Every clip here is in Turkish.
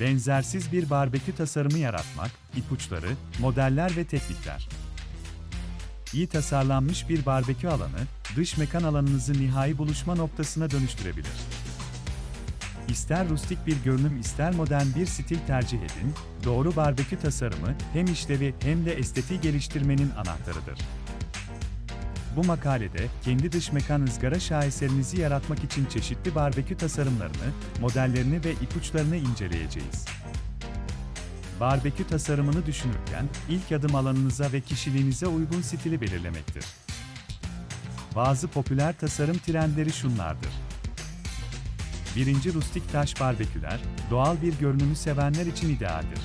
Benzersiz bir barbekü tasarımı yaratmak, ipuçları, modeller ve teknikler. İyi tasarlanmış bir barbekü alanı, dış mekan alanınızı nihai buluşma noktasına dönüştürebilir. İster rustik bir görünüm ister modern bir stil tercih edin, doğru barbekü tasarımı hem işlevi hem de estetiği geliştirmenin anahtarıdır. Bu makalede kendi dış mekan ızgara şaheserinizi yaratmak için çeşitli barbekü tasarımlarını, modellerini ve ipuçlarını inceleyeceğiz. Barbekü tasarımını düşünürken ilk adım alanınıza ve kişiliğinize uygun stili belirlemektir. Bazı popüler tasarım trendleri şunlardır. Birinci rustik taş barbeküler, doğal bir görünümü sevenler için idealdir.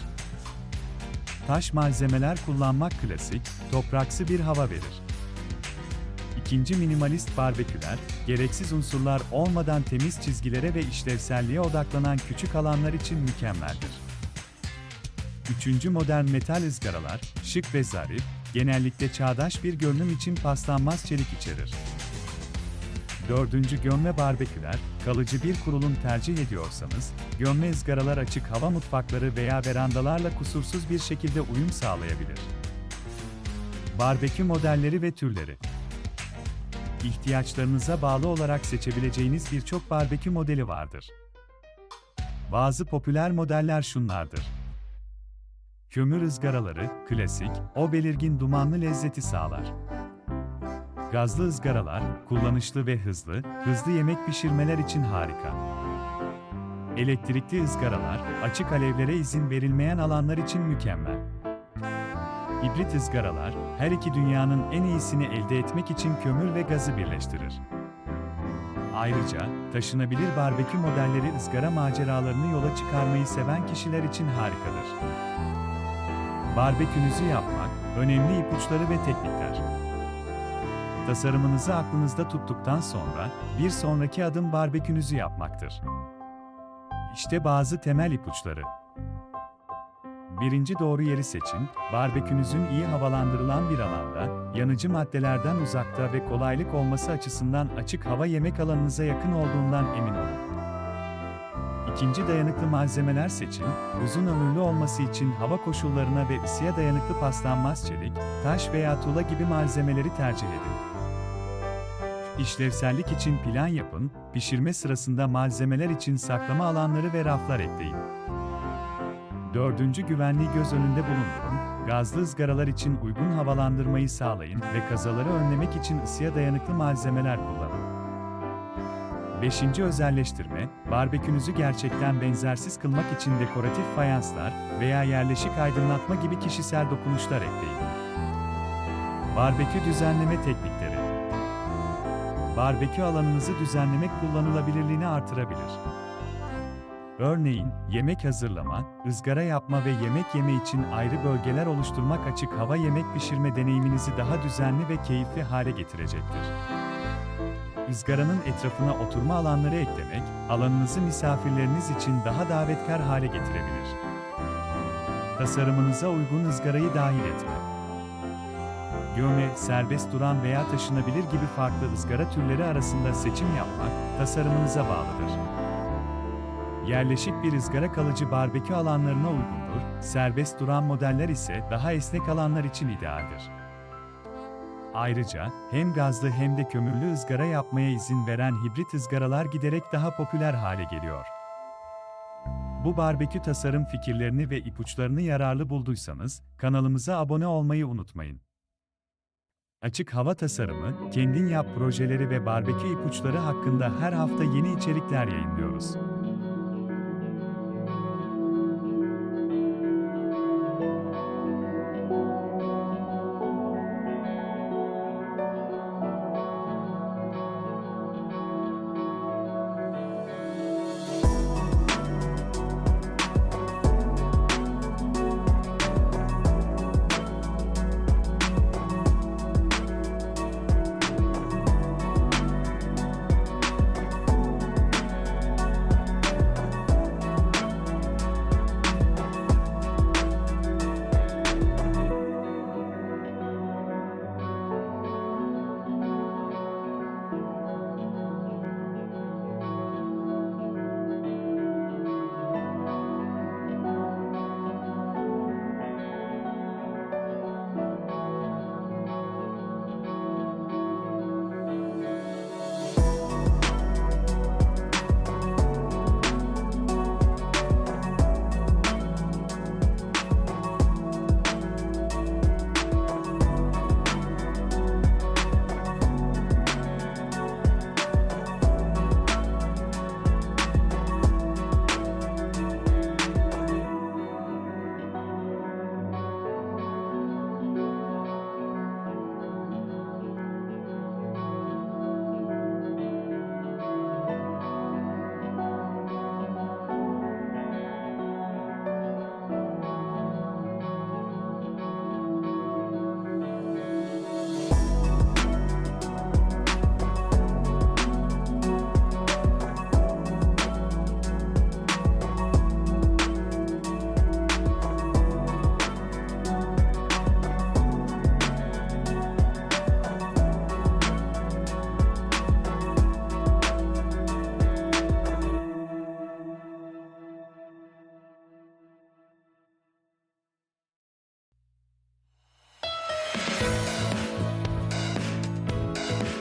Taş malzemeler kullanmak klasik, topraksı bir hava verir. İkinci minimalist barbeküler, gereksiz unsurlar olmadan temiz çizgilere ve işlevselliğe odaklanan küçük alanlar için mükemmeldir. Üçüncü modern metal ızgaralar, şık ve zarif, genellikle çağdaş bir görünüm için paslanmaz çelik içerir. Dördüncü gömme barbeküler, kalıcı bir kurulum tercih ediyorsanız, gömme ızgaralar açık hava mutfakları veya verandalarla kusursuz bir şekilde uyum sağlayabilir. Barbekü modelleri ve türleri ihtiyaçlarınıza bağlı olarak seçebileceğiniz birçok barbekü modeli vardır. Bazı popüler modeller şunlardır. Kömür ızgaraları, klasik, o belirgin dumanlı lezzeti sağlar. Gazlı ızgaralar, kullanışlı ve hızlı, hızlı yemek pişirmeler için harika. Elektrikli ızgaralar, açık alevlere izin verilmeyen alanlar için mükemmel. Hibrit ızgaralar, her iki dünyanın en iyisini elde etmek için kömür ve gazı birleştirir. Ayrıca, taşınabilir barbekü modelleri ızgara maceralarını yola çıkarmayı seven kişiler için harikadır. Barbekünüzü yapmak, önemli ipuçları ve teknikler. Tasarımınızı aklınızda tuttuktan sonra, bir sonraki adım barbekünüzü yapmaktır. İşte bazı temel ipuçları. Birinci doğru yeri seçin, barbekünüzün iyi havalandırılan bir alanda, yanıcı maddelerden uzakta ve kolaylık olması açısından açık hava yemek alanınıza yakın olduğundan emin olun. İkinci dayanıklı malzemeler seçin, uzun ömürlü olması için hava koşullarına ve ısıya dayanıklı paslanmaz çelik, taş veya tuğla gibi malzemeleri tercih edin. İşlevsellik için plan yapın, pişirme sırasında malzemeler için saklama alanları ve raflar ekleyin. Dördüncü güvenliği göz önünde bulundurun, gazlı ızgaralar için uygun havalandırmayı sağlayın ve kazaları önlemek için ısıya dayanıklı malzemeler kullanın. Beşinci özelleştirme, barbekünüzü gerçekten benzersiz kılmak için dekoratif fayanslar veya yerleşik aydınlatma gibi kişisel dokunuşlar ekleyin. Barbekü düzenleme teknikleri Barbekü alanınızı düzenlemek kullanılabilirliğini artırabilir. Örneğin, yemek hazırlama, ızgara yapma ve yemek yeme için ayrı bölgeler oluşturmak açık hava yemek pişirme deneyiminizi daha düzenli ve keyifli hale getirecektir. Izgaranın etrafına oturma alanları eklemek, alanınızı misafirleriniz için daha davetkar hale getirebilir. Tasarımınıza uygun ızgarayı dahil etme. Göme, serbest duran veya taşınabilir gibi farklı ızgara türleri arasında seçim yapmak, tasarımınıza bağlıdır. Yerleşik bir ızgara kalıcı barbekü alanlarına uygundur, serbest duran modeller ise daha esnek alanlar için idealdir. Ayrıca hem gazlı hem de kömürlü ızgara yapmaya izin veren hibrit ızgaralar giderek daha popüler hale geliyor. Bu barbekü tasarım fikirlerini ve ipuçlarını yararlı bulduysanız kanalımıza abone olmayı unutmayın. Açık hava tasarımı, kendin yap projeleri ve barbekü ipuçları hakkında her hafta yeni içerikler yayınlıyoruz. Bye.